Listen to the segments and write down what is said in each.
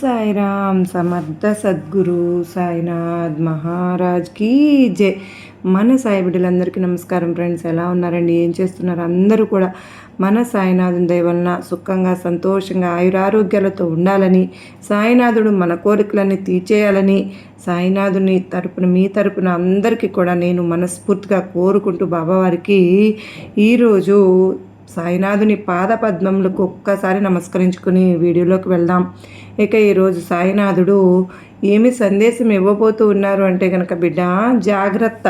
సాయిరామ్ సమర్థ సద్గురు సాయినాథ్ మహారాజ్ కీ జై. మన సాయి బిడ్డలందరికీ నమస్కారం ఫ్రెండ్స్ ఎలా ఉన్నారండి? ఏం చేస్తున్నారు? అందరూ కూడా మన సాయినాథుని దయవలన సుఖంగా సంతోషంగా ఆయురారోగ్యాలతో ఉండాలని సాయినాథుడు మన కోరికలన్నీ తీర్చేయాలని సాయినాథుని తరపున మీ తరపున అందరికీ కూడా నేను మనస్ఫూర్తిగా కోరుకుంటూ బాబావారికి ఈరోజు సాయినాథుని పాద పద్మములకు ఒక్కసారి నమస్కరించుకుని వీడియోలోకి వెళ్దాం. ఇక ఈరోజు సాయినాథుడు ఏమి సందేశం ఇవ్వబోతూ ఉన్నారు అంటే కనుక బిడ్డ జాగ్రత్త.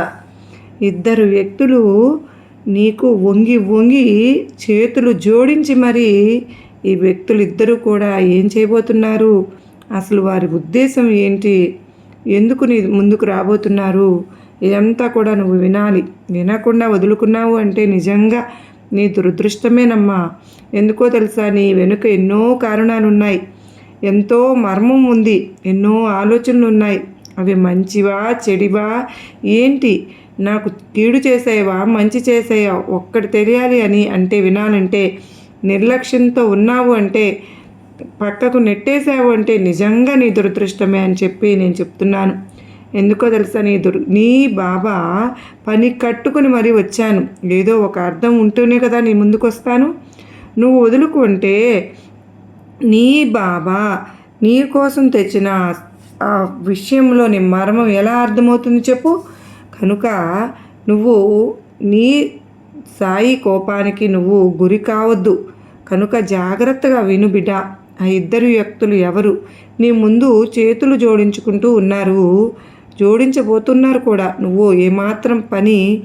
ఇద్దరు వ్యక్తులు నీకు వంగి వంగి చేతులు జోడించి మరి ఈ వ్యక్తులిద్దరూ కూడా ఏం చేయబోతున్నారు? అసలు వారి ఉద్దేశం ఏంటి? ఎందుకు నీ ముందుకు రాబోతున్నారు? ఇదంతా కూడా నువ్వు వినాలి. వినకుండా వదులుకున్నావు అంటే నిజంగా నీ దురదృష్టమేనమ్మా. ఎందుకో తెలుసా నీ వెనుక ఎన్నో కారణాలు ఉన్నాయి ఎంతో మర్మం ఉంది. ఎన్నో ఆలోచనలు ఉన్నాయి అవి మంచివా చెడివా? ఏంటి? నాకు కీడు చేసావా మంచి చేసాయా ఒక్కటి తెలియాలి అని అంటే వినాలంటే నిర్లక్ష్యంతో ఉన్నావు అంటే పక్కకు నెట్టేశావు అంటే నిజంగా నీ దురదృష్టమే అని చెప్పి నేను చెప్తున్నాను. ఎందుకో తెలుసా నీ దుర్ నీ బాబా పని కట్టుకుని మరీ వచ్చాను. ఏదో ఒక అర్థం ఉంటూనే కదా నీ ముందుకు వస్తాను నువ్వు వదులుకుంటే నీ బాబా నీ కోసం తెచ్చిన ఆ విషయంలోని మర్మం ఎలా అర్థమవుతుంది చెప్పు? కనుక నువ్వు నీ సాయి కోపానికి నువ్వు గురి కావద్దు. కనుక జాగ్రత్తగా విను బిడ్డ. ఆ ఇద్దరు వ్యక్తులు ఎవరు? నీ ముందు చేతులు జోడించుకుంటూ ఉన్నారు. జోడించబోతున్నారు కూడా. నువ్వు ఏమాత్రం పని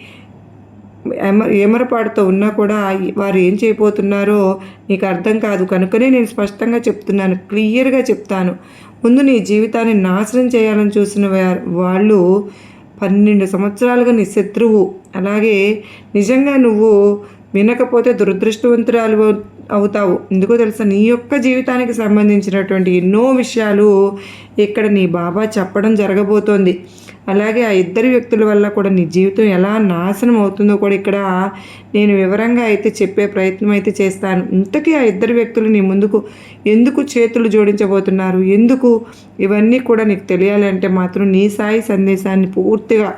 ఏమరపాటుతో ఉన్నా కూడా వారు ఏం చేయబోతున్నారో నీకు అర్థం కాదు. కనుకనే నేను స్పష్టంగా చెప్తున్నాను క్లియర్గా చెప్తాను. ముందు నీ జీవితాన్ని నాశనం చేయాలని చూసిన వాళ్ళు పన్నెండు సంవత్సరాలుగా నీ శత్రువు. అలాగే నిజంగా నువ్వు వినకపోతే దురదృష్టవంతురాలు అవుతావు. ఎందుకో తెలుసా? నీ యొక్క జీవితానికి సంబంధించినటువంటి ఎన్నో విషయాలు ఇక్కడ నీ బాబా చెప్పడం జరగబోతోంది. అలాగే ఆ ఇద్దరు వ్యక్తుల వల్ల కూడా నీ జీవితం ఎలా నాశనం అవుతుందో కూడా ఇక్కడ నేను వివరంగా అయితే చెప్పే ప్రయత్నం అయితే చేస్తాను. ఇంతకీ ఆ ఇద్దరు వ్యక్తులు నీ ముందుకు ఎందుకు చేతులు జోడించబోతున్నారు? ఎందుకు? ఇవన్నీ కూడా నీకు తెలియాలి అంటే మాత్రం నీ సాయి సందేశాన్ని పూర్తిగా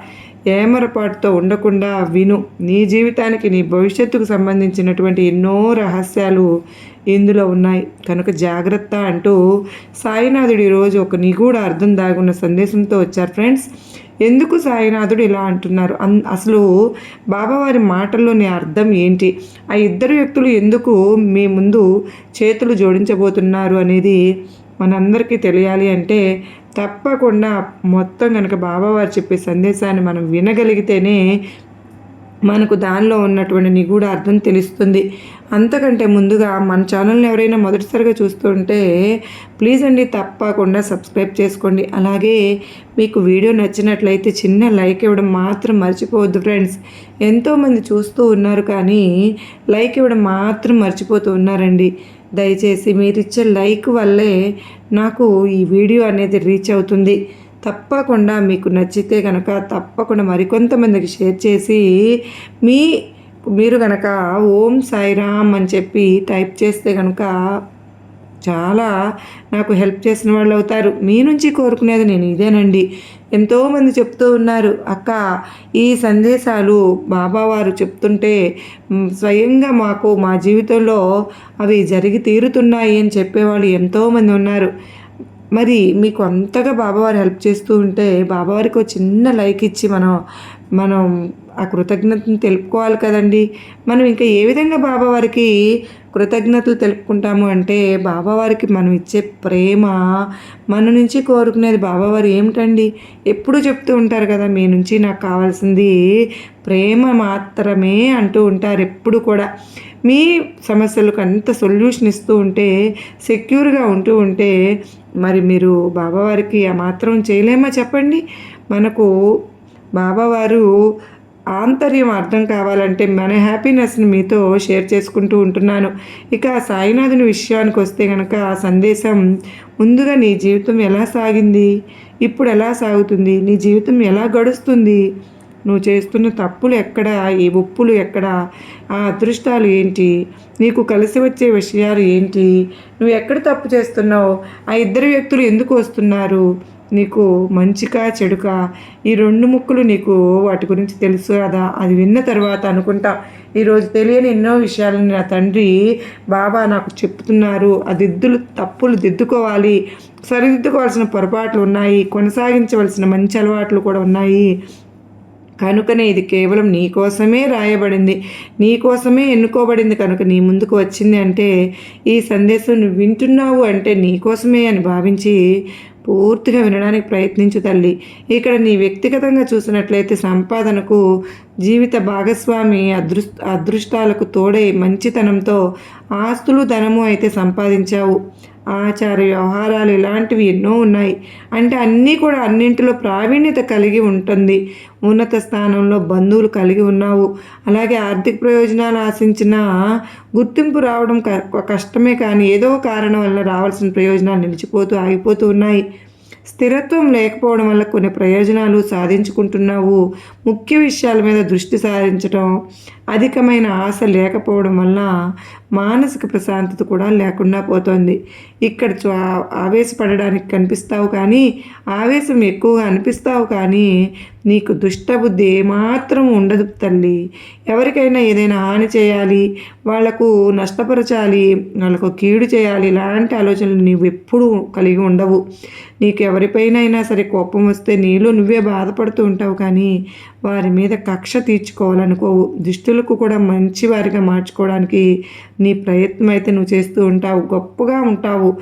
ఏమరపాటుతో ఉండకుండా విను. నీ జీవితానికి నీ భవిష్యత్తుకు సంబంధించినటువంటి ఎన్నో రహస్యాలు ఇందులో ఉన్నాయి. కనుక జాగ్రత్త అంటూ సాయినాథుడు ఈరోజు ఒక నిగూఢ అర్థం దాగున్న సందేశంతో వచ్చారు ఫ్రెండ్స్. ఎందుకు సాయినాథుడు ఇలా అంటున్నారు? అన్ అసలు బాబావారి మాటల్లోని అర్థం ఏంటి? ఆ ఇద్దరు వ్యక్తులు ఎందుకు మీ ముందు చేతులు జోడించబోతున్నారు అనేది మనందరికీ తెలియాలి అంటే తప్పకుండా మొత్తం కనుక బాబావారు చెప్పే సందేశాన్ని మనం వినగలిగితేనే మనకు దానిలో ఉన్నటువంటి నిగూఢ అర్థం తెలుస్తుంది. అంతకంటే ముందుగా మన ఛానల్ని ఎవరైనా మొదటిసారిగా చూస్తుంటే ప్లీజ్ అండి తప్పకుండా సబ్స్క్రైబ్ చేసుకోండి. అలాగే మీకు వీడియో నచ్చినట్లయితే చిన్న లైక్ ఇవ్వడం మాత్రం మర్చిపోవద్దు ఫ్రెండ్స్. ఎంతోమంది చూస్తూ ఉన్నారు కానీ లైక్ ఇవ్వడం మాత్రం మర్చిపోతూ ఉన్నారండి. దయచేసి మీరిచ్చే లైక్ వల్లే నాకు ఈ వీడియో అనేది రీచ్ అవుతుంది. తప్పకుండా మీకు నచ్చితే కనుక తప్పకుండా మరికొంతమందికి షేర్ చేసి మీ మీరు కనుక ఓం సాయిరామ్ అని చెప్పి టైప్ చేస్తే కనుక చాలా నాకు హెల్ప్ చేసిన వాళ్ళు అవుతారు. మీ నుంచి కోరుకునేది నేను ఇదేనండి. ఎంతోమంది చెప్తూ ఉన్నారు అక్క ఈ సందేశాలు బాబావారు చెప్తుంటే స్వయంగా మాకు మా జీవితంలో అవి జరిగి తీరుతున్నాయి అని చెప్పేవాళ్ళు ఎంతోమంది ఉన్నారు. మరి మీకు అంతగా బాబావారు హెల్ప్ చేస్తూ ఉంటే బాబావారికి ఒక చిన్న లైక్ ఇచ్చి మనం మనం ఆ కృతజ్ఞతను తెలుపుకోవాలి కదండి. మనం ఇంకా ఏ విధంగా బాబావారికి కృతజ్ఞతలు తెలుపుకుంటాము అంటే బాబావారికి మనం ఇచ్చే ప్రేమ మన నుంచి కోరుకునేది బాబావారు ఏమిటండి? ఎప్పుడు చెప్తూ ఉంటారు కదా మీ నుంచి నాకు కావాల్సింది ప్రేమ మాత్రమే అంటూ ఉంటారు ఎప్పుడు కూడా. మీ సమస్యలకు అంత సొల్యూషన్ ఇస్తూ ఉంటే సెక్యూర్గా ఉంటూ ఉంటే మరి మీరు బాబావారికి ఆ మాత్రం చేయలేమా చెప్పండి? మనకు బాబావారు ఆంతర్యం అర్థం కావాలంటే మన హ్యాపీనెస్ని మీతో షేర్ చేసుకుంటూ ఉంటున్నాను. ఇక సాయినాథుని విషయానికి వస్తే కనుక ఆ సందేశం ముందుగా నీ జీవితం ఎలా సాగింది? ఇప్పుడు ఎలా సాగుతుంది? నీ జీవితం ఎలా గడుస్తుంది? నువ్వు చేస్తున్న తప్పులు ఎక్కడ? ఈ ఒప్పులు ఎక్కడ? ఆ అదృష్టాలు ఏంటి? నీకు కలిసి వచ్చే విషయాలు ఏంటి? నువ్వు ఎక్కడ తప్పు చేస్తున్నావు? ఆ ఇద్దరు వ్యక్తులు ఎందుకు వస్తున్నారు? నీకు మంచికా చెడుకా? ఈ రెండు ముక్కులు నీకు వాటి గురించి తెలుసు కదా? అది విన్న తర్వాత అనుకుంటా. ఈరోజు తెలియని ఎన్నో విషయాలను నా తండ్రి బాబా నాకు చెప్తున్నారు. ఆ దిద్దులు తప్పులు దిద్దుకోవాలి. సరిదిద్దుకోవాల్సిన పొరపాట్లు ఉన్నాయి. కొనసాగించవలసిన మంచి అలవాట్లు కూడా ఉన్నాయి. కనుకనే ఇది కేవలం నీ కోసమే రాయబడింది. నీ కోసమే ఎన్నుకోబడింది కనుక నీ ముందుకు వచ్చింది అంటే ఈ సందేశం నువ్వు వింటున్నావు అంటే నీ కోసమే అని భావించి పూర్తిగా వినడానికి ప్రయత్నించు తల్లి. ఇక్కడ నీ వ్యక్తిగతంగా చూసినట్లయితే సంపాదనకు జీవిత భాగస్వామి అదృష్ అదృష్టాలకు తోడై మంచితనంతో ఆస్తులు ధనము అయితే సంపాదించావు. ఆచార వ్యవహారాలు ఇలాంటివి ఎన్నో ఉన్నాయి. అంటే అన్నీ కూడా అన్నింటిలో ప్రావీణ్యత కలిగి ఉంటుంది. ఉన్నత స్థానంలో బంధువులు కలిగి ఉన్నావు. అలాగే ఆర్థిక ప్రయోజనాలు ఆశించిన గుర్తింపు రావడం కష్టమే కానీ ఏదో కారణం వల్ల రావాల్సిన ప్రయోజనాలు నిలిచిపోతూ ఆగిపోతూ ఉన్నాయి. స్థిరత్వం లేకపోవడం వల్ల కొన్ని ప్రయోజనాలు సాధించుకుంటున్నావు. ముఖ్య విషయాల మీద దృష్టి సారించడం అధికమైన ఆశ లేకపోవడం వల్ల మానసిక ప్రశాంతత కూడా లేకుండా పోతుంది. ఇక్కడ ఆవేశపడడానికి కనిపిస్తావు కానీ ఆవేశం ఎక్కువగా అనిపిస్తావు కానీ నీకు దుష్టబుద్ధి ఏమాత్రం ఉండదు తల్లి. ఎవరికైనా ఏదైనా హాని చేయాలి వాళ్ళకు నష్టపరచాలి వాళ్ళకు కీడు చేయాలి ఇలాంటి ఆలోచనలు నీవు ఎప్పుడూ కలిగి ఉండవు. నీకు ఎవరిపైనైనా సరే కోపం వస్తే నీలో నువ్వే బాధపడుతూ ఉంటావు కానీ వారి మీద కక్ష తీర్చుకోవాలనుకోవు. దుష్టులకు కూడా మంచి వారిగా మార్చుకోవడానికి నీ ప్రయత్నం అయితే నువ్వు చేస్తూ ఉంటావు. గొప్పగా ఉంటావు.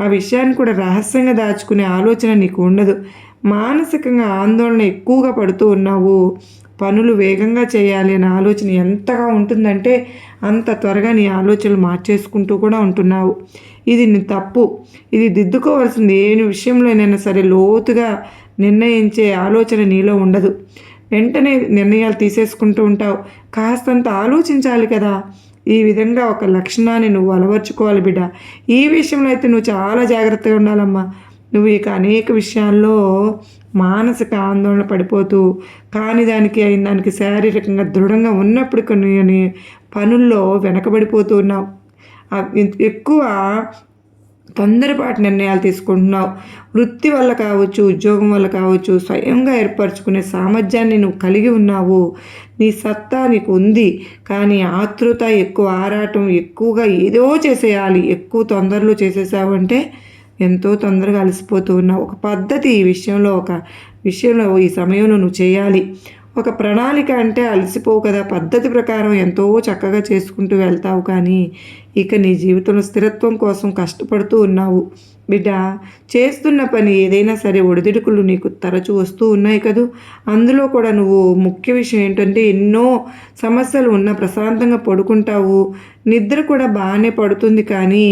ఆ విషయాన్ని కూడా రహస్యంగా దాచుకునే ఆలోచన నీకు ఉండదు. మానసికంగా ఆందోళన ఎక్కువగా పడుతూ ఉన్నావు. పనులు వేగంగా చేయాలి అనే ఆలోచన ఎంతగా ఉంటుందంటే అంత త్వరగా నీ ఆలోచనలు మార్చేసుకుంటూ కూడా ఉంటున్నావు. ఇది నీ తప్పు. ఇది దిద్దుకోవాల్సింది. ఏ విషయంలోనైనా సరే లోతుగా నిర్ణయించే ఆలోచన నీలో ఉండదు. వెంటనే నిర్ణయాలు తీసేసుకుంటూ ఉంటావు. కాస్తంత ఆలోచించాలి కదా. ఈ విధంగా ఒక లక్షణాన్ని నువ్వు అలవర్చుకోవాలి బిడ్డ. ఈ విషయంలో అయితే నువ్వు చాలా జాగ్రత్తగా ఉండాలమ్మా. నువ్వు ఇక అనేక విషయాల్లో మానసిక ఆందోళన పడిపోతూ కాని దానికి అయిన దానికి శారీరకంగా దృఢంగా ఉన్నప్పుడు కొన్ని పనుల్లో వెనకబడిపోతూ ఉన్నావు. ఎక్కువ తొందరపాటు నిర్ణయాలు తీసుకుంటున్నావు. వృత్తి వల్ల కావచ్చు ఉద్యోగం వల్ల కావచ్చు స్వయంగా ఏర్పరచుకునే సామర్థ్యాన్ని నువ్వు కలిగి ఉన్నావు. నీ సత్తా నీకు ఉంది కానీ ఆతృత ఎక్కువ ఆరాటం ఎక్కువగా ఏదో చేసేయాలి. ఎక్కువ తొందరలో చేసేసావు అంటే ఎంతో తొందరగా అలసిపోతూ ఉన్నావు. ఒక పద్ధతి ఈ విషయంలో ఒక విషయంలో ఈ సమయంలో నువ్వు చేయాలి. ఒక ప్రణాళిక అంటే అలసిపోవు కదా. పద్ధతి ప్రకారం ఎంతో చక్కగా చేసుకుంటూ వెళ్తావు కానీ ఇక నీ జీవితంలో స్థిరత్వం కోసం కష్టపడుతూ ఉన్నావు. బిడ్డ చేస్తున్న పని ఏదైనా సరే ఒడిదుడుకులు నీకు తరచూ వస్తూ ఉన్నాయి కదూ? అందులో కూడా నువ్వు ముఖ్య విషయం ఏంటంటే ఎన్నో సమస్యలు ఉన్న ప్రశాంతంగా పడుకుంటావు. నిద్ర కూడా బాగానే పడుతుంది కానీ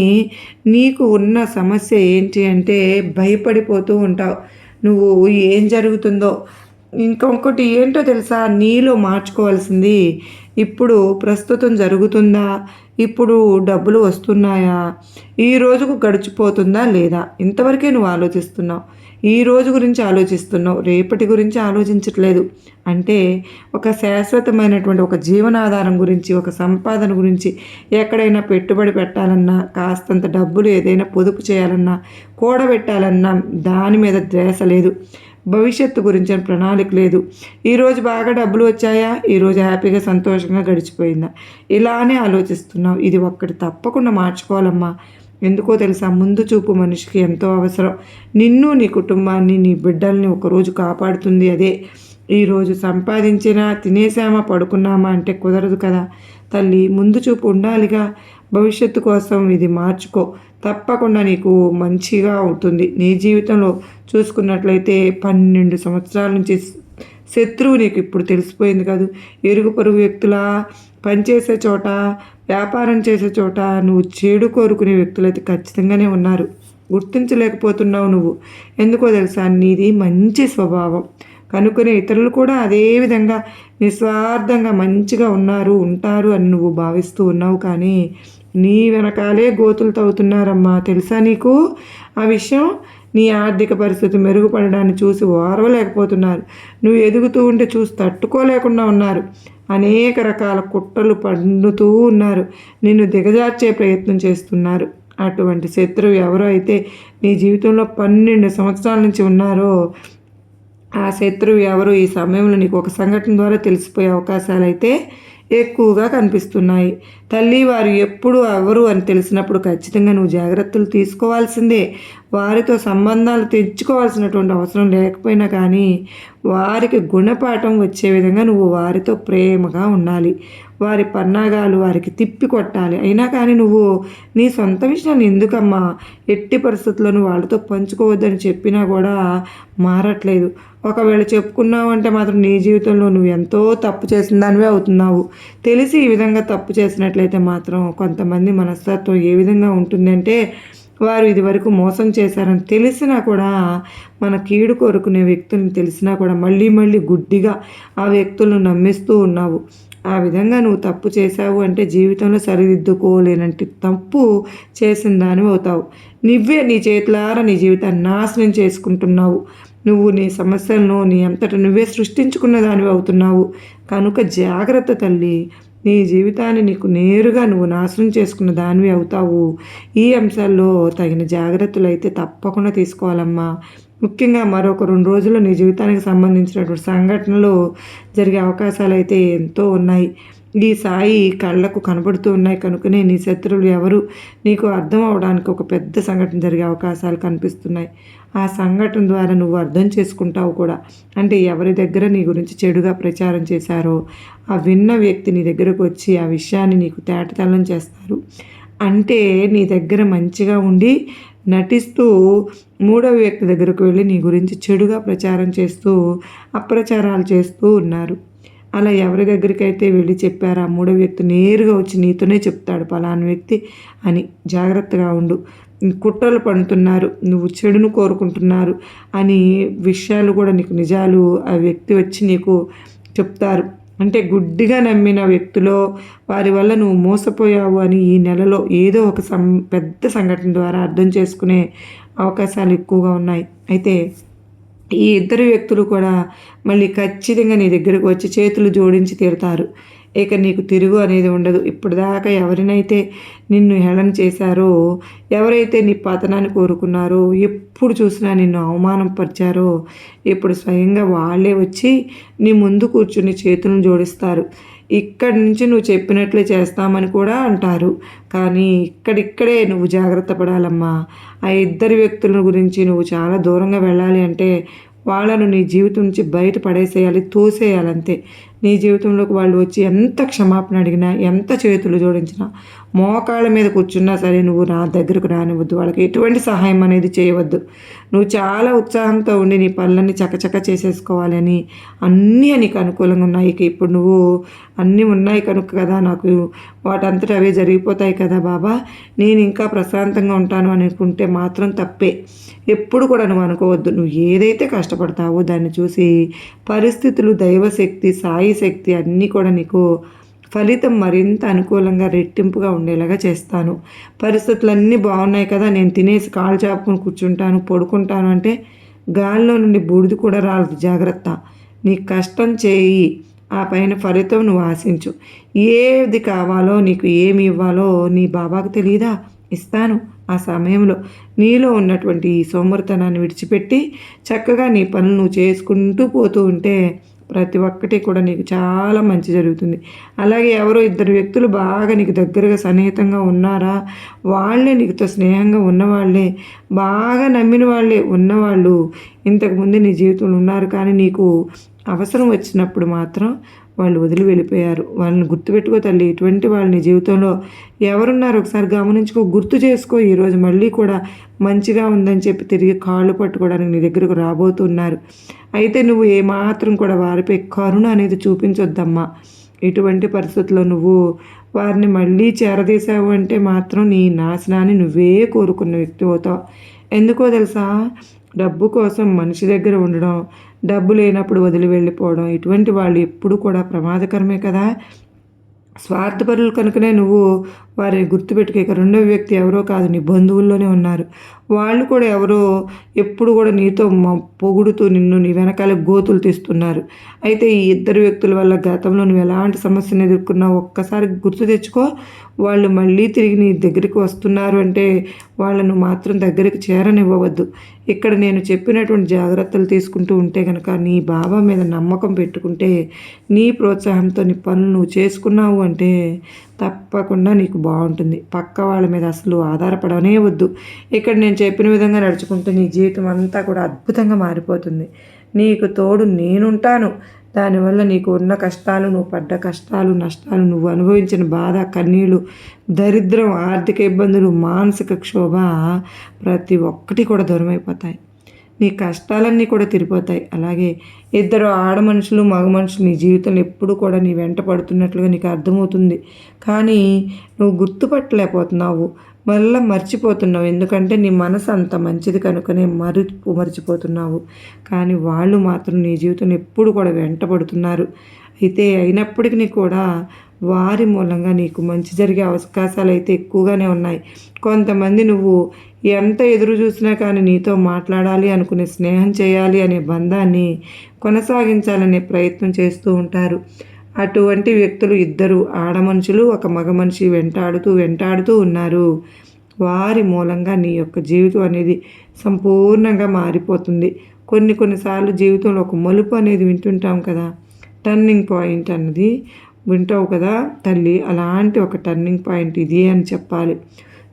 నీకు ఉన్న సమస్య ఏంటి అంటే భయపడిపోతూ ఉంటావు. నువ్వు ఏం జరుగుతుందో ఇంకొకటి ఏంటో తెలుసా? నీలో మార్చుకోవాల్సింది. ఇప్పుడు ప్రస్తుతం జరుగుతుందా? ఇప్పుడు డబ్బులు వస్తున్నాయా? ఈ రోజుకు గడిచిపోతుందా లేదా? ఇంతవరకే నువ్వు ఆలోచిస్తున్నావు. ఈ రోజు గురించి ఆలోచిస్తున్నావు. రేపటి గురించి ఆలోచించట్లేదు. అంటే ఒక శాశ్వతమైనటువంటి ఒక జీవనాధారం గురించి ఒక సంపాదన గురించి ఎక్కడైనా పెట్టుబడి పెట్టాలన్నా కాస్తంత డబ్బులు ఏదైనా పొదుపు చేయాలన్నా కూడబెట్టాలన్నా దాని మీద ద్వేష లేదు. భవిష్యత్తు గురించిన ప్రణాళిక లేదు. ఈరోజు బాగా డబ్బులు వచ్చాయా? ఈరోజు హ్యాపీగా సంతోషంగా గడిచిపోయిందా? ఇలానే ఆలోచిస్తున్నావు. ఇది ఒక్కటి తప్పకుండా మార్చుకోవాలమ్మా. ఎందుకో తెలుసా? ముందు చూపు మనిషికి ఎంతో అవసరం. నిన్ను నీ కుటుంబాన్ని నీ బిడ్డల్ని ఒకరోజు కాపాడుతుంది అదే. ఈరోజు సంపాదించినా తినేసామా పడుకున్నామా అంటే కుదరదు కదా. తల్లి ముందు చూపు ఉండాలిగా. భవిష్యత్తు కోసం ఇది మార్చుకో. తప్పకుండా నీకు మంచిగా అవుతుంది నీ జీవితంలో చూసుకున్నట్లయితే పన్నెండు సంవత్సరాల నుంచి శత్రువు నీకు ఇప్పుడు తెలిసిపోయింది కాదు. ఎరుగు పొరుగు వ్యక్తుల పనిచేసే చోట వ్యాపారం చేసే చోట నువ్వు చెడు కోరుకునే వ్యక్తులైతే ఖచ్చితంగానే ఉన్నారు. గుర్తించలేకపోతున్నావు నువ్వు. ఎందుకో తెలుసా? నీది మంచి స్వభావం. కనుకునే ఇతరులు కూడా అదే విధంగా నిస్వార్థంగా మంచిగా ఉన్నారు ఉంటారు అని నువ్వు భావిస్తూ ఉన్నావు. కానీ నీ వెనకాలే గోతులు తవ్వుతున్నారమ్మా. తెలుసా నీకు? ఆ విషయం నీ ఆర్థిక పరిస్థితి మెరుగుపడడాన్ని చూసి ఓర్వలేకపోతున్నారు. నువ్వు ఎదుగుతూ ఉంటే చూసి తట్టుకోలేకుండా ఉన్నారు. అనేక రకాల కుట్రలు పండుతూ ఉన్నారు. నిన్ను దిగజార్చే ప్రయత్నం చేస్తున్నారు. అటువంటి శత్రువు ఎవరో అయితే నీ జీవితంలో పన్నెండు సంవత్సరాల నుంచి ఉన్నారో ఆ శత్రువు ఎవరు ఈ సమయంలో నీకు ఒక సంఘటన ద్వారా తెలిసిపోయే అవకాశాలు అయితే ఎక్కువగా కనిపిస్తున్నాయి. తల్లి వారు ఎప్పుడు ఎవరు అని తెలిసినప్పుడు ఖచ్చితంగా నువ్వు జాగ్రత్తలు తీసుకోవాల్సిందే. వారితో సంబంధాలు తెచ్చుకోవాల్సినటువంటి అవసరం లేకపోయినా కానీ వారికి గుణపాఠం వచ్చే విధంగా నువ్వు వారితో ప్రేమగా ఉండాలి. వారి పన్నాగాలు వారికి తిప్పి కొట్టాలి. అయినా కానీ నువ్వు నీ సొంత విషయాన్ని ఎందుకమ్మా? ఎట్టి పరిస్థితుల్లోనూ వాళ్ళతో పంచుకోవద్దని చెప్పినా కూడా మారట్లేదు. ఒకవేళ చెప్పుకున్నావు అంటే మాత్రం నీ జీవితంలో నువ్వు ఎంతో తప్పు చేసిన దానివే అవుతున్నావు. తెలిసి ఈ విధంగా తప్పు చేసినట్లయితే మాత్రం కొంతమంది మనస్తత్వం ఏ విధంగా ఉంటుందంటే వారు ఇదివరకు మోసం చేశారని తెలిసినా కూడా మన కీడు కోరుకునే వ్యక్తులను తెలిసినా కూడా మళ్ళీ మళ్ళీ గుడ్డిగా ఆ వ్యక్తులను నమ్మిస్తూ ఉన్నావు. ఆ విధంగా నువ్వు తప్పు చేశావు అంటే జీవితంలో సరిదిద్దుకోలేనంటి తప్పు చేసిన దానివి అవుతావు. నువ్వే నీ చేతులారా నీ జీవితాన్ని నాశనం చేసుకుంటున్నావు. నువ్వు నీ సమస్యలను నీ అంతటా నువ్వే సృష్టించుకున్న దానివి అవుతున్నావు. కనుక జాగ్రత్త తల్లి నీ జీవితాన్ని నీకు నేరుగా నువ్వు నాశనం చేసుకున్న దానివి అవుతావు. ఈ అంశాల్లో తగిన జాగ్రత్తలు అయితే తప్పకుండా తీసుకోవాలమ్మా. ముఖ్యంగా మరొక రెండు రోజుల్లో నీ జీవితానికి సంబంధించినటువంటి సంఘటనలు జరిగే అవకాశాలు అయితే ఎంతో ఉన్నాయి. ఈ సాయి కళ్ళకు కనబడుతూ ఉన్నాయి కనుకనే నీ శత్రువులు ఎవరు? నీకు అర్థం అవడానికి ఒక పెద్ద సంఘటన జరిగే అవకాశాలు కనిపిస్తున్నాయి. ఆ సంఘటన ద్వారా నువ్వు అర్థం చేసుకుంటావు కూడా. అంటే ఎవరి దగ్గర నీ గురించి చెడుగా ప్రచారం చేశారో ఆ విన్న వ్యక్తి నీ దగ్గరకు వచ్చి ఆ విషయాన్ని నీకు తేటతల్లం చేస్తారు. అంటే నీ దగ్గర మంచిగా ఉండి నటిస్తూ మూడవ వ్యక్తి దగ్గరకు వెళ్ళి నీ గురించి చెడుగా ప్రచారం చేస్తూ అప్రచారాలు చేస్తూ ఉన్నారు. అలా ఎవరి దగ్గరికైతే వెళ్ళి చెప్పారు ఆ మూడో వ్యక్తి నేరుగా వచ్చి నీతోనే చెప్తాడు పలానా వ్యక్తి అని. జాగ్రత్తగా ఉండు. కుట్రలు పడుతున్నారు. నువ్వు చెడును కోరుకుంటున్నారు అని విషయాలు కూడా నీకు నిజాలు ఆ వ్యక్తి వచ్చి నీకు చెప్తారు. అంటే గుడ్డిగా నమ్మిన వ్యక్తిలో వారి వల్ల నువ్వు మోసపోయావు అని ఈ నెలలో ఏదో ఒక సం పెద్ద సంఘటన ద్వారా అర్థం చేసుకునే అవకాశాలు ఎక్కువగా ఉన్నాయి. అయితే ఈ ఇద్దరు వ్యక్తులు కూడా మళ్ళీ ఖచ్చితంగా నీ దగ్గరకు వచ్చి చేతులు జోడించి తీరుతారు. ఇక నీకు తిరుగు అనేది ఉండదు. ఇప్పటిదాకా ఎవరినైతే నిన్ను హేళన చేశారో ఎవరైతే నీ పతనాన్ని కోరుకున్నారో ఎప్పుడు చూసినా నిన్ను అవమానం పరిచారో ఇప్పుడు స్వయంగా వాళ్ళే వచ్చి నీ ముందు కూర్చుని చేతులను జోడిస్తారు. ఇక్కడి నుంచి నువ్వు చెప్పినట్లే చేస్తామని కూడా అంటారు. కానీ ఇక్కడిక్కడే నువ్వు జాగ్రత్త పడాలమ్మా. ఆ ఇద్దరు వ్యక్తుల గురించి నువ్వు చాలా దూరంగా వెళ్ళాలి అంటే వాళ్ళను నీ జీవితం నుంచి బయట పడేసేయాలి తోసేయాలంతే. నీ జీవితంలోకి వాళ్ళు వచ్చి ఎంత క్షమాపణ అడిగినా ఎంత చేతులు జోడించినా మోకాళ్ళ మీద కూర్చున్నా సరే నువ్వు నా దగ్గరకు రానివద్దు వాళ్ళకి ఎటువంటి సహాయం అనేది చేయవద్దు. నువ్వు చాలా ఉత్సాహంతో ఉండి నీ పనులన్నీ చకచక చేసేసుకోవాలని అన్నీ నీకు అనుకూలంగా ఉన్నాయి. ఇప్పుడు నువ్వు అన్నీ ఉన్నాయి కనుక కదా నాకు వాటంతట అవే జరిగిపోతాయి కదా బాబా. నేను ఇంకా ప్రశాంతంగా ఉంటాను అనుకుంటే మాత్రం తప్పే. ఎప్పుడు కూడా నువ్వు అనుకోవద్దు. నువ్వు ఏదైతే కష్టపడతావో దాన్ని చూసి పరిస్థితులు దైవశక్తి సాయి శక్తి అన్నీ కూడా నీకు ఫలితం మరింత అనుకూలంగా రెట్టింపుగా ఉండేలాగా చేస్తాను. పరిస్థితులన్నీ బాగున్నాయి కదా నేను తినేసి కాలు చాపుకుని కూర్చుంటాను పడుకుంటాను అంటే గాల్లో నుండి బూడిది కూడా రాలదు జాగ్రత్త. నీ కష్టం చేయి ఆ పైన ఫలితం నువ్వు ఆశించు. ఏది కావాలో నీకు ఏమి ఇవ్వాలో నీ బాబాకు తెలియదా ఇస్తాను. ఆ సమయంలో నీలో ఉన్నటువంటి ఈ సోమరితనాన్ని విడిచిపెట్టి చక్కగా నీ పనులు నువ్వు చేసుకుంటూ పోతూ ఉంటే ప్రతి ఒక్కటి కూడా నీకు చాలా మంచి జరుగుతుంది. అలాగే ఎవరో ఇద్దరు వ్యక్తులు బాగా నీకు దగ్గరగా సన్నిహితంగా ఉన్నారా? వాళ్ళే నీకుతో స్నేహంగా ఉన్నవాళ్ళే బాగా నమ్మిన వాళ్ళే ఉన్నవాళ్ళు. ఇంతకుముందు నీ జీవితంలో ఉన్నారు కానీ నీకు అవసరం వచ్చినప్పుడు మాత్రం వాళ్ళు వదిలి వెళ్ళిపోయారు. వాళ్ళని గుర్తుపెట్టుకో తల్లి ఇటువంటి వాళ్ళని జీవితంలో ఎవరున్నారు? ఒకసారి గమనించుకో గుర్తు చేసుకో. ఈరోజు మళ్ళీ కూడా మంచిగా ఉందని చెప్పి తిరిగి కాళ్ళు పట్టుకోవడానికి నీ దగ్గరకు రాబోతున్నారు. అయితే నువ్వు ఏమాత్రం కూడా వారిపై కరుణ అనేది చూపించొద్దమ్మా. ఇటువంటి పరిస్థితుల్లో నువ్వు వారిని మళ్ళీ చేరదీసావు అంటే మాత్రం నీ నాశనాన్ని నువ్వే కోరుకున్న వ్యక్తి అవుతావు. ఎందుకో తెలుసా? డబ్బు కోసం మనిషి దగ్గర ఉండడం డబ్బు లేనప్పుడు వదిలి వెళ్ళిపోవడం. ఇటువంటి వాళ్ళు ఎప్పుడు కూడా ప్రమాదకరమే కదా? స్వార్థపరులు కనుకనే నువ్వు వారిని గుర్తుపెట్టుకోక రెండవ వ్యక్తి ఎవరో కాదు నీ బంధువుల్లోనే ఉన్నారు. వాళ్ళు కూడా ఎవరో ఎప్పుడు కూడా నీతో పొగుడుతూ నిన్ను నీ వెనకాల గోతులు తీస్తున్నారు. అయితే ఈ ఇద్దరు వ్యక్తుల వల్ల గతంలో నువ్వు ఎలాంటి సమస్యను ఎదుర్కొన్నావు ఒక్కసారి గుర్తు తెచ్చుకో. వాళ్ళు మళ్ళీ తిరిగి నీ దగ్గరికి వస్తున్నారు అంటే వాళ్ళను మాత్రం దగ్గరికి చేరనివ్వవద్దు. ఇక్కడ నేను చెప్పినటువంటి జాగ్రత్తలు తీసుకుంటూ ఉంటే కనుక నీ బాబా మీద నమ్మకం పెట్టుకుంటే నీ ప్రోత్సాహంతో నీ పనులు నువ్వు చేసుకున్నావు అంటే తప్పకుండా నీకు బాగుంటుంది. పక్క వాళ్ళ మీద అసలు ఆధారపడనే వద్దు. ఇక్కడ నేను చెప్పిన విధంగా నడుచుకుంటే నీ జీవితం అంతా కూడా అద్భుతంగా మారిపోతుంది. నీకు తోడు నేనుంటాను. దానివల్ల నీకు ఉన్న కష్టాలు నువ్వు పడ్డ కష్టాలు నష్టాలు నువ్వు అనుభవించిన బాధ కన్నీళ్ళు దరిద్రం ఆర్థిక ఇబ్బందులు మానసిక క్షోభ ప్రతి ఒక్కటి కూడా దూరమైపోతాయి. నీ కష్టాలన్నీ కూడా తిరిగిపోతాయి. అలాగే ఇద్దరు ఆడ మనుషులు మగ మనుషులు నీ జీవితంలో ఎప్పుడు కూడా నీ వెంట పడుతున్నట్లుగా నీకు అర్థమవుతుంది. కానీ నువ్వు గుర్తుపట్టలేకపోతున్నావు. మళ్ళీ మర్చిపోతున్నావు. ఎందుకంటే నీ మనసు అంత మంచిది కనుకనే మరు మర్చిపోతున్నావు. కానీ వాళ్ళు మాత్రం నీ జీవితం ఎప్పుడు కూడా వెంటబడుతున్నారు అయితే అయినప్పటికీ కూడా వారి మూలంగా నీకు మంచి జరిగే అవకాశాలు అయితే ఎక్కువగానే ఉన్నాయి. కొంతమంది నువ్వు ఎంత ఎదురు చూసినా కానీ నీతో మాట్లాడాలి అనుకునే స్నేహం చేయాలి అనే బంధాన్ని కొనసాగించాలనే ప్రయత్నం చేస్తూ ఉంటారు. అటువంటి వ్యక్తులు ఇద్దరు ఆడ మనుషులు ఒక మగ మనిషి వెంటాడుతూ వెంటాడుతూ ఉన్నారు. వారి మూలంగా నీ యొక్క జీవితం అనేది సంపూర్ణంగా మారిపోతుంది. కొన్ని కొన్నిసార్లు జీవితంలో ఒక మలుపు అనేది వింటుంటాం కదా. టర్నింగ్ పాయింట్ అన్నది వింటావు కదా తల్లి అలాంటి ఒక టర్నింగ్ పాయింట్ ఇది అని చెప్పాలి.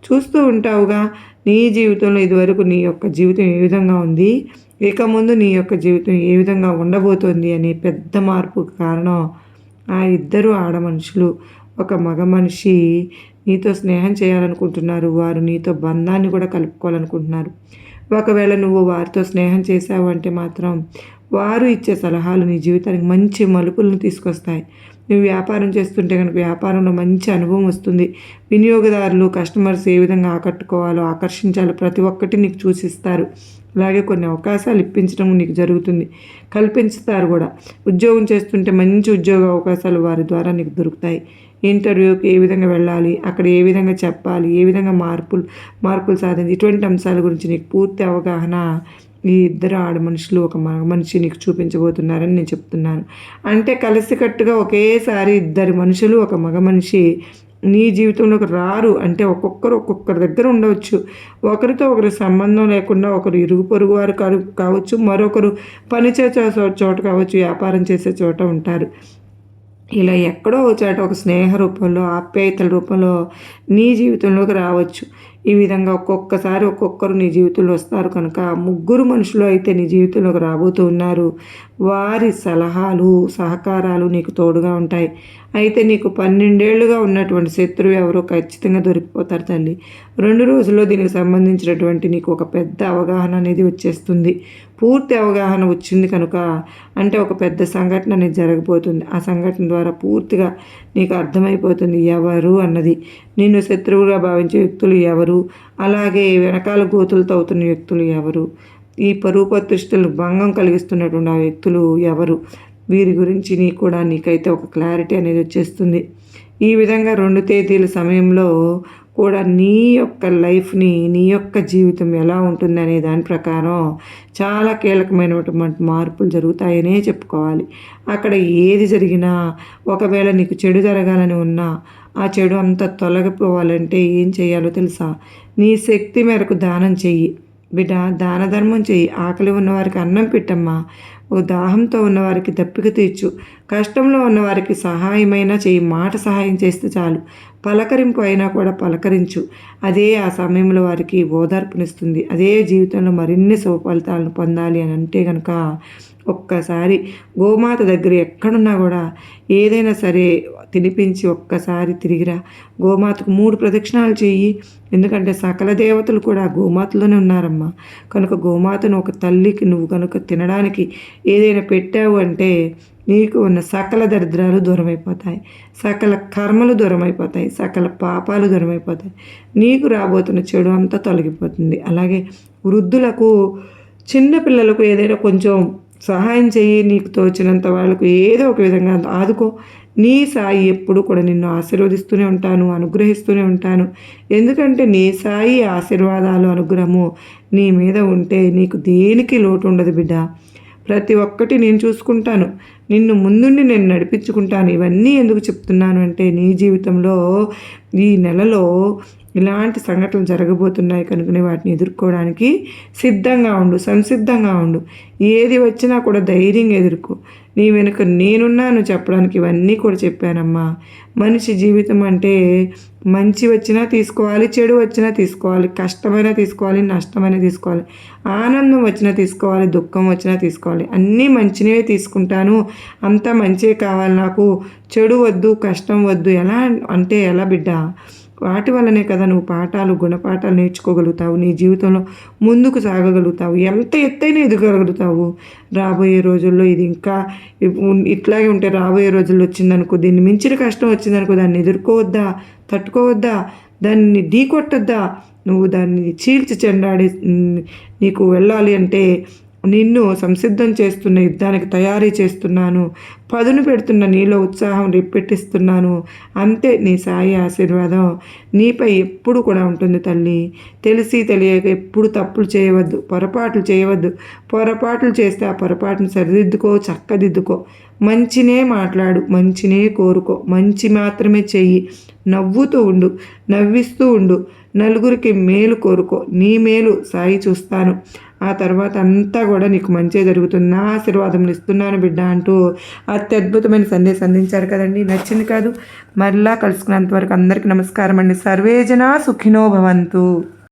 చూస్తూ ఉంటావుగా నీ జీవితంలో ఇదివరకు నీ యొక్క జీవితం ఏ విధంగా ఉంది? ఇక ముందు నీ యొక్క జీవితం ఏ విధంగా ఉండబోతోంది అనే పెద్ద మార్పుకు కారణం ఆ ఇద్దరు ఆడ మనుషులు ఒక మగ మనిషి నీతో స్నేహం చేయాలనుకుంటున్నారు. వారు నీతో బంధాన్ని కూడా కలుపుకోవాలనుకుంటున్నారు. ఒకవేళ నువ్వు వారితో స్నేహం చేసావు అంటే మాత్రం వారు ఇచ్చే సలహాలు నీ జీవితానికి మంచి మలుపులను తీసుకొస్తాయి. నువ్వు వ్యాపారం చేస్తుంటే కనుక వ్యాపారంలో మంచి అనుభవం వస్తుంది. వినియోగదారులు కస్టమర్స్ ఏ విధంగా ఆకట్టుకోవాలో ఆకర్షించాలో ప్రతి ఒక్కటి నీకు చూసిస్తారు. అలాగే కొన్ని అవకాశాలు ఇప్పించడం నీకు జరుగుతుంది. కల్పించుతారు కూడా. ఉద్యోగం చేస్తుంటే మంచి ఉద్యోగ అవకాశాలు వారి ద్వారా నీకు దొరుకుతాయి. ఇంటర్వ్యూకి ఏ విధంగా వెళ్ళాలి అక్కడ ఏ విధంగా చెప్పాలి ఏ విధంగా మార్పులు మార్పులు సాధించి ఇటువంటి అంశాల గురించి నీకు పూర్తి అవగాహన ఈ ఇద్దరు ఆడ మనుషులు ఒక మగ మనిషి నీకు చూపించబోతున్నారని నేను చెప్తున్నాను. అంటే కలిసికట్టుగా ఒకేసారి ఇద్దరు మనుషులు ఒక మగ మనిషి నీ జీవితంలోకి రారు అంటే ఒక్కొక్కరు ఒక్కొక్కరి దగ్గర ఉండవచ్చు. ఒకరితో ఒకరి సంబంధం లేకుండా ఒకరు ఇరుగు పొరుగు వారు కావచ్చు. మరొకరు పని చేసే చోట కావచ్చు వ్యాపారం చేసే చోట ఉంటారు. ఇలా ఎక్కడో చోట ఒక స్నేహ రూపంలో ఆప్యాయతల రూపంలో నీ జీవితంలోకి రావచ్చు. ఈ విధంగా ఒక్కొక్కసారి ఒక్కొక్కరు నీ జీవితంలో వస్తారు కనుక ముగ్గురు మనుషులు అయితే నీ జీవితంలోకి రాబోతూ ఉన్నారు. వారి సలహాలు సహకారాలు నీకు తోడుగా ఉంటాయి. అయితే నీకు పన్నెండేళ్ళుగా ఉన్నటువంటి శత్రువు ఎవరో ఖచ్చితంగా దొరికిపోతారు తల్లి. రెండు రోజుల్లో దీనికి సంబంధించినటువంటి నీకు ఒక పెద్ద అవగాహన అనేది వచ్చేస్తుంది. పూర్తి అవగాహన వచ్చింది కనుక అంటే ఒక పెద్ద సంఘటన అనేది జరగబోతుంది. ఆ సంఘటన ద్వారా పూర్తిగా నీకు అర్థమైపోతుంది ఎవరు అన్నది. నిన్ను శత్రువుగా భావించే వ్యక్తులు ఎవరు? అలాగే వెనకాల గోతులతో అవుతున్న వ్యక్తులు ఎవరు? ఈ పరువు భంగం కలిగిస్తున్నటువంటి ఆ వ్యక్తులు ఎవరు? వీరి గురించి నీ కూడా నీకైతే ఒక క్లారిటీ అనేది వచ్చేస్తుంది. ఈ విధంగా రెండు తేదీల సమయంలో కూడా నీ యొక్క లైఫ్ని నీ యొక్క జీవితం ఎలా ఉంటుంది అనే దాని ప్రకారం చాలా కీలకమైనటువంటి మార్పులు జరుగుతాయనే చెప్పుకోవాలి. అక్కడ ఏది జరిగినా ఒకవేళ నీకు చెడు జరగాలని ఉన్నా ఆ చెడు అంతా తొలగిపోవాలంటే ఏం చేయాలో తెలుసా? నీ శక్తి మేరకు దానం చెయ్యి. బిడ్డ దాన ధర్మం చేయి. ఆకలి ఉన్నవారికి అన్నం పెట్టమ్మా. ఓ దాహంతో ఉన్నవారికి దప్పిక తీర్చు. కష్టంలో ఉన్నవారికి సహాయమైనా చేయి. మాట సహాయం చేస్తే చాలు. పలకరింపు అయినా కూడా పలకరించు. అదే ఆ సమయంలో వారికి ఓదార్పునిస్తుంది. అదే జీవితంలో మరిన్ని శుభ పొందాలి అని అంటే కనుక ఒక్కసారి గోమాత దగ్గర ఎక్కడున్నా కూడా ఏదైనా సరే తినిపించి ఒక్కసారి తిరిగిరా. గోమాతకు మూడు ప్రదక్షిణాలు చెయ్యి. ఎందుకంటే సకల దేవతలు కూడా గోమాతలోనే ఉన్నారమ్మా. కనుక గోమాతను ఒక తల్లికి నువ్వు కనుక తినడానికి ఏదైనా పెట్టావు అంటే నీకు ఉన్న సకల దరిద్రాలు దూరమైపోతాయి. సకల కర్మలు దూరమైపోతాయి. సకల పాపాలు దూరమైపోతాయి. నీకు రాబోతున్న చెడు అంతా తొలగిపోతుంది. అలాగే వృద్ధులకు చిన్నపిల్లలకు ఏదైనా కొంచెం సహాయం చేయి నీకు తోచినంత వాళ్ళకు ఏదో ఒక విధంగా ఆదుకో. నీ సాయి ఎప్పుడు కూడా నిన్ను ఆశీర్వదిస్తూనే ఉంటాను అనుగ్రహిస్తూనే ఉంటాను. ఎందుకంటే నీ సాయి ఆశీర్వాదాలు అనుగ్రహము నీ మీద ఉంటే నీకు దేనికి లోటు ఉండదు బిడ్డ. ప్రతి ఒక్కటి నేను చూసుకుంటాను. నిన్ను ముందుండి నేను నడిపించుకుంటాను. ఇవన్నీ ఎందుకు చెప్తున్నాను అంటే నీ జీవితంలో ఈ నెలలో ఇలాంటి సంఘటనలు జరగబోతున్నాయి కనుకనే వాటిని ఎదుర్కోవడానికి సిద్ధంగా ఉండు సంసిద్ధంగా ఉండు. ఏది వచ్చినా కూడా ధైర్యంగా ఎదుర్కో. నీ వెనుక నేనున్నాను చెప్పడానికి ఇవన్నీ కూడా చెప్పానమ్మా. మనిషి జీవితం అంటే మంచి వచ్చినా తీసుకోవాలి చెడు వచ్చినా తీసుకోవాలి కష్టమైనా తీసుకోవాలి నష్టమైనా తీసుకోవాలి ఆనందం వచ్చినా తీసుకోవాలి దుఃఖం వచ్చినా తీసుకోవాలి. అన్నీ మంచినే తీసుకుంటాను. అంతా మంచే కావాలి నాకు. చెడు వద్దు కష్టం వద్దు. ఎలా అంటే ఎలా బిడ్డ? వాటి వల్లనే కదా నువ్వు పాఠాలు గుణపాఠాలు నేర్చుకోగలుగుతావు నీ జీవితంలో ముందుకు సాగగలుగుతావు ఎంత ఎత్తైన ఎదగలుగుతావు రాబోయే రోజుల్లో ఇది ఇంకా ఇట్లాగే ఉంటే రాబోయే రోజుల్లో వచ్చిందనుకో దీన్ని మించిన కష్టం వచ్చిందనుకో దాన్ని ఎదుర్కోవద్దా తట్టుకోవద్దా దాన్ని ఢీకొట్టద్దా నువ్వు దాన్ని చీల్చి చెండాడి నీకు వెళ్ళాలి అంటే నిన్ను సంసిద్ధం చేస్తున్న యుద్ధానికి తయారీ చేస్తున్నాను. పదును పెడుతున్న నీలో ఉత్సాహం రిప్పెట్టిస్తున్నాను. అంతే నీ సాయి ఆశీర్వాదం నీపై ఎప్పుడు కూడా ఉంటుంది తల్లి. తెలిసి తెలియక ఎప్పుడు తప్పులు చేయవద్దు పొరపాట్లు చేయవద్దు. పొరపాట్లు చేస్తే ఆ పొరపాటును సరిదిద్దుకో చక్కదిద్దుకో. మంచినే మాట్లాడు మంచినే కోరుకో. మంచి మాత్రమే చెయ్యి. నవ్వుతూ ఉండు నవ్విస్తూ ఉండు. నలుగురికి మేలు కోరుకో. నీ మేలు సాయి చూస్తాను. ఆ తర్వాత అంతా కూడా నీకు మంచి జరుగుతుంది నా ఆశీర్వాదం ఇస్తున్నాను బిడ్డ అంటూ అత్యద్భుతమైన సందేశం అందించారు కదండి. నచ్చింది కాదు. మరలా కలుసుకున్నంత వరకు అందరికీ నమస్కారం అండి సర్వేజన సుఖినో భవంతు.